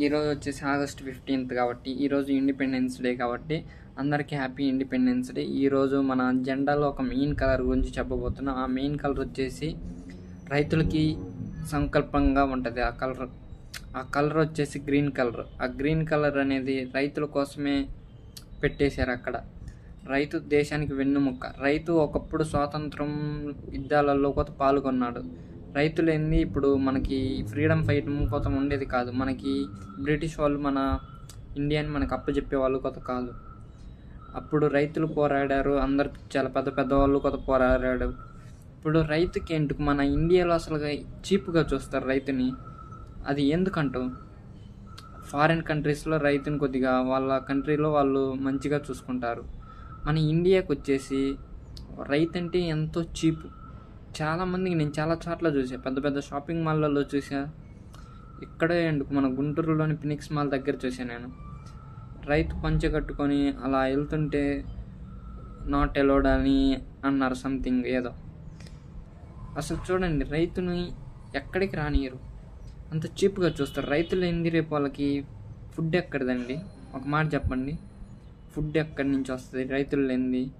ఈరోజు వచ్చేసి August fifteenth కాబట్టి ఈరోజు ఇండిపెండెన్స్ డే కాబట్టి అందరికీ హ్యాపీ ఇండిపెండెన్స్ డే. ఈరోజు మన జెండాలో ఒక మెయిన్ కలర్ గురించి చెప్పబోతున్నాం. ఆ మెయిన్ కలర్ వచ్చేసి రైతులకి సంకల్పంగా ఉంటుంది. ఆ కలర్ ఆ కలర్ వచ్చేసి గ్రీన్ కలర్. ఆ గ్రీన్ కలర్ అనేది రైతుల కోసమే పెట్టేశారు అక్కడ. రైతు దేశానికి వెన్నుముక్క రైతు ఒకప్పుడు స్వాతంత్రం యుద్ధాలలో కొత్త పాల్గొన్నాడు. రైతులేంది ఇప్పుడు మనకి ఫ్రీడమ్ ఫైట్ కొత్త ఉండేది కాదు. మనకి బ్రిటిష్ వాళ్ళు మన ఇండియాని మనకు అప్పచెప్పే వాళ్ళు కొత్త కాదు. అప్పుడు రైతులు పోరాడారు. అందరు చాలా పెద్ద పెద్ద వాళ్ళు కొత్త పోరాడారు. ఇప్పుడు రైతుకి ఏంటి మన ఇండియాలో అసలు చీప్గా చూస్తారు రైతుని. అది ఎందుకంటూ? ఫారిన్ కంట్రీస్లో రైతుని కొద్దిగా వాళ్ళ కంట్రీలో వాళ్ళు మంచిగా చూసుకుంటారు. మన ఇండియాకి వచ్చేసి రైతు అంటే ఎంతో చీపు. చాలామందికి నేను చాలా చోట్ల చూసా. పెద్ద పెద్ద షాపింగ్ మాల్లలో చూసా. ఇక్కడే ఎందుకు? మన గుంటూరులోని ఫినిక్స్ మాల్ దగ్గర చూసా నేను. రైతు పంచె కట్టుకొని అలా వెళ్తుంటే నాట్ ఎలోడ్ అని అన్నారు సంథింగ్ ఏదో. అసలు చూడండి రైతుని ఎక్కడికి రానియరు అంత చీప్గా చూస్తారు. రైతులు ఏంది రేపు వాళ్ళకి ఫుడ్ ఎక్కడిదండి? ఒక మాట చెప్పండి. ఫుడ్ ఎక్కడి నుంచి వస్తుంది? రైతులు ఏంది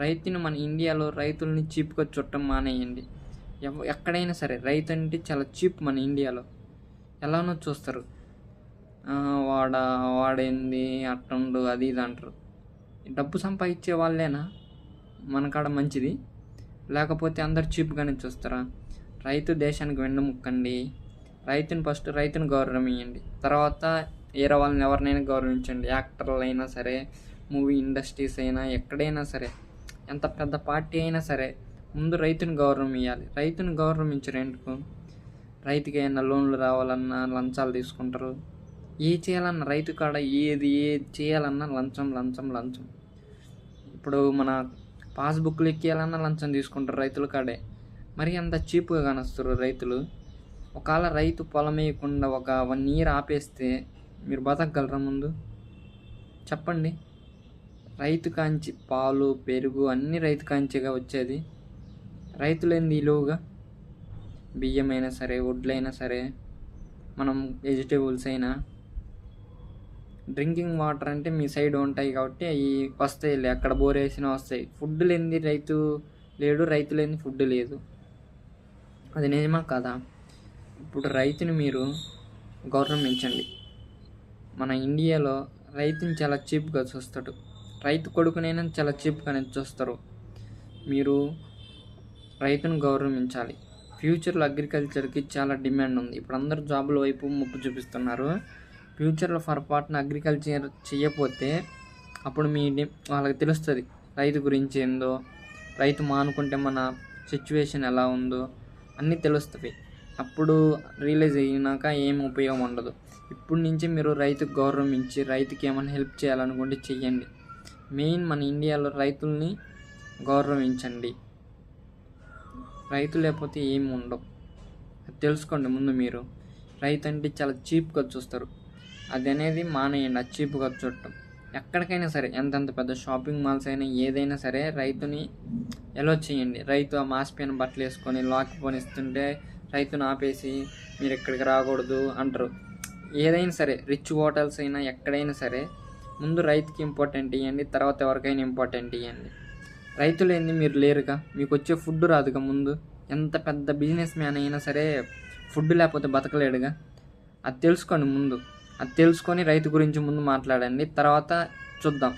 రైతుని మన ఇండియాలో రైతుల్ని చీప్గా చుట్టం మానేయండి. ఎక్కడైనా సరే రైతు అంటే చాలా చీప్ మన ఇండియాలో. ఎలానో చూస్తారు. వాడ వాడేంది అట్టుండు అది ఇది అంటారు. డబ్బు సంపాదించే వాళ్ళేనా? మనకాడ మంచిది. లేకపోతే అందరు చీప్గానే చూస్తారా? రైతు దేశానికి వెన్నుముక్కండి రైతుని ఫస్ట్ రైతుని గౌరవం ఇవ్వండి తర్వాత వేరే వాళ్ళని ఎవరినైనా గౌరవించండి. యాక్టర్లు అయినా సరే మూవీ ఇండస్ట్రీస్ అయినా ఎక్కడైనా సరే. ఎంత పెద్ద పార్టీ అయినా సరే ముందు రైతుని గౌరవం ఇవ్వాలి రైతుని గౌరవించరేందుకు రైతుకి ఏమైనా లోన్లు రావాలన్నా లంచాలు తీసుకుంటారు. ఏ చేయాలన్నా రైతు కాడ ఏది ఏది చేయాలన్నా లంచం లంచం లంచం. ఇప్పుడు మన పాస్బుక్లు ఎక్కియాలన్నా లంచం తీసుకుంటారు రైతుల కాడే. మరి అంత చీప్గా కానొస్తారు రైతులు. ఒకవేళ రైతు పొలం వేయకుండా ఒక వన్ ఇయర్ ఆపేస్తే మీరు బతకగలరా ముందు? చెప్పండి. రైతు కాంచి పాలు పెరుగు అన్నీ రైతు కాంచిగా వచ్చేది. రైతులేంది ఇలువుగా బియ్యం అయినా సరే వడ్లైనా సరే మనం వెజిటేబుల్స్ అయినా. డ్రింకింగ్ వాటర్ అంటే మీ సైడ్ ఉంటాయి కాబట్టి అవి వస్తాయి అక్కడ బోర్ వేసినా వస్తాయి. ఫుడ్ లేనిది రైతు లేడు రైతు లేని ఫుడ్ లేదు. అది నిజమా కదా? ఇప్పుడు రైతుని మీరు గౌరవించండి. మన ఇండియాలో రైతుని చాలా చీప్గా చూస్తాడు. రైతు కొడుకునైనా చాలా చీప్గానే చూస్తారు మీరు రైతును గౌరవించాలి. ఫ్యూచర్లో అగ్రికల్చర్కి చాలా డిమాండ్ ఉంది. ఇప్పుడు అందరు జాబుల వైపు ముప్పు చూపిస్తున్నారు. ఫ్యూచర్లో పొరపాటున అగ్రికల్చర్ చేయకపోతే అప్పుడు మీ వాళ్ళకి తెలుస్తుంది. రైతు గురించి ఏందో రైతు మానుకుంటే మన సిచ్యువేషన్ ఎలా ఉందో అన్నీ తెలుస్తుంది. అప్పుడు రియలైజ్ అయినాక ఏం ఉపయోగం ఉండదు. ఇప్పుడు నుంచి మీరు రైతుకు గౌరవం ఇచ్చి రైతుకి ఏమైనా హెల్ప్ చేయాలనుకుంటే చెయ్యండి. మెయిన్ మన ఇండియాలో రైతుల్ని గౌరవించండి. రైతు లేకపోతే ఏం ఉండవు. అది తెలుసుకోండి ముందు మీరు. రైతు అంటే చాలా చీప్గా చూస్తారు అది అనేది మానేయండి ఆ చీప్గా చూడటం ఎక్కడికైనా సరే ఎంతెంత పెద్ద షాపింగ్ మాల్స్ అయినా ఏదైనా సరే రైతుని ఎలా చేయండి. రైతు ఆ మాసిపోయిన బట్టలు వేసుకొని లాక్ పోనిస్తుంటే రైతును ఆపేసి మీరు ఇక్కడికి రాకూడదు అంటారు. ఏదైనా సరే రిచ్ హోటల్స్ అయినా ఎక్కడైనా సరే ముందు రైతుకి ఇంపార్టెంట్ ఇవ్వండి తర్వాత ఎవరికైనా ఇంపార్టెంట్ ఇవ్వండి రైతులు ఏంది? మీరు లేరుగా? మీకు వచ్చే ఫుడ్ రాదుగా ముందు? ఎంత పెద్ద బిజినెస్ మ్యాన్ అయినా సరే ఫుడ్ లేకపోతే బతకలేడుగా? అది తెలుసుకోండి ముందు. అది తెలుసుకొని రైతు గురించి ముందు మాట్లాడండి తర్వాత చూద్దాం.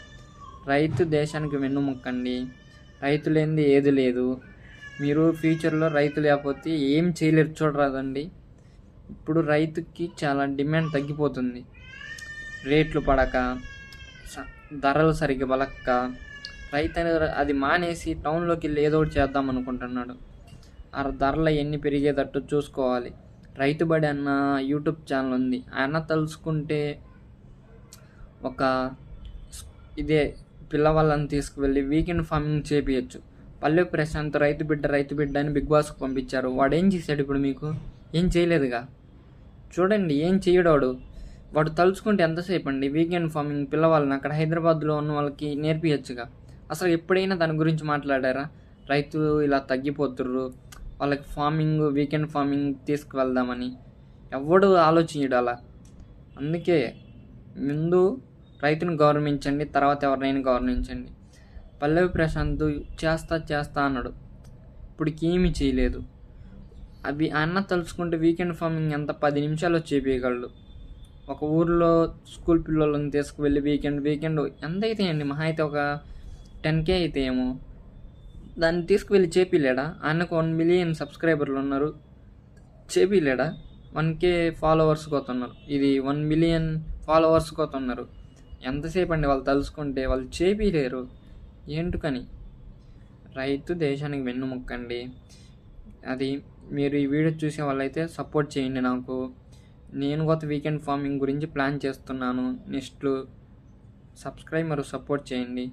రైతు దేశానికి వెన్నుముక్కండి. రైతు లేనిది ఏది లేదు. మీరు ఫ్యూచర్లో రైతు లేకపోతే ఏం చేయలేరు చూడరాదండి. ఇప్పుడు రైతుకి చాలా డిమాండ్ తగ్గిపోతుంది. రేట్లు పడక ధరలు సరిగ్గా బలక్క. రైతు అది మానేసి టౌన్లోకి వెళ్ళి ఏదో ఒకటి చేద్దాం అనుకుంటున్నాడు. ఆ ధరలు ఎన్ని పెరిగేటట్టు చూసుకోవాలి. రైతుబడి అన్న యూట్యూబ్ ఛానల్ ఉంది. ఆయన తలుచుకుంటే ఒక ఇదే పిల్లవాళ్ళని తీసుకువెళ్ళి వీకెండ్ ఫార్మింగ్ చేపించచ్చు పల్లె ప్రశాంత్ రైతు బిడ్డ రైతు బిడ్డ అని బిగ్ బాస్కి పంపించారు. వాడు ఏం చేశాడు ఇప్పుడు మీకు? ఏం చేయలేదుగా? చూడండి ఏం చేయడాడు? వాడు తలుచుకుంటే ఎంతసేపు అండి వీకెండ్ ఫార్మింగ్ పిల్లవాళ్ళని అక్కడ హైదరాబాద్లో ఉన్న వాళ్ళకి నేర్పించచ్చుగా అసలు ఎప్పుడైనా దాని గురించి మాట్లాడారా? రైతు ఇలా తగ్గిపోతుర్రు వాళ్ళకి ఫార్మింగ్ వీకెండ్ ఫార్మింగ్ తీసుకువెళ్దామని. ఎవడు ఆలోచించడు అలా? అందుకే ముందు రైతును గౌరవించండి తర్వాత ఎవరినైనా గౌరవించండి. పల్లవి ప్రశాంత్ చేస్తా చేస్తా అన్నాడు. ఇప్పటికి ఏమి చేయలేదు. అవి అన్న తలుచుకుంటే వీకెండ్ ఫార్మింగ్ ఎంత పది నిమిషాల్లో చేపించగలడు ఒక ఊర్లో స్కూల్ పిల్లలను తీసుకువెళ్ళి వీకెండ్ వీకెండ్ ఎంత అయితే అండి మహా అయితే ఒక టెన్ కే అయితే ఏమో. దాన్ని తీసుకువెళ్ళి చేపిలేడా? ఆయనకు వన్ మిలియన్ సబ్స్క్రైబర్లు ఉన్నారు. చేపిలేడా? వన్ కే ఫాలోవర్స్ కోతున్నారు ఇది వన్ మిలియన్ ఫాలోవర్స్ కోతున్నారు ఎంతసేపు అండి వాళ్ళు తలుచుకుంటే వాళ్ళు చేపిలేరు. ఏంటుకని? రైతు దేశానికి వెన్నుముక్కండి. అది మీరు ఈ వీడియో చూసే వాళ్ళైతే సపోర్ట్ చేయండి నాకు. నేను కొత్త వీకెండ్ ఫార్మింగ్ గురించి ప్లాన్ చేస్తున్నాను. నెక్స్ట్లు సబ్స్క్రైబ్ మరియు సపోర్ట్ చేయండి.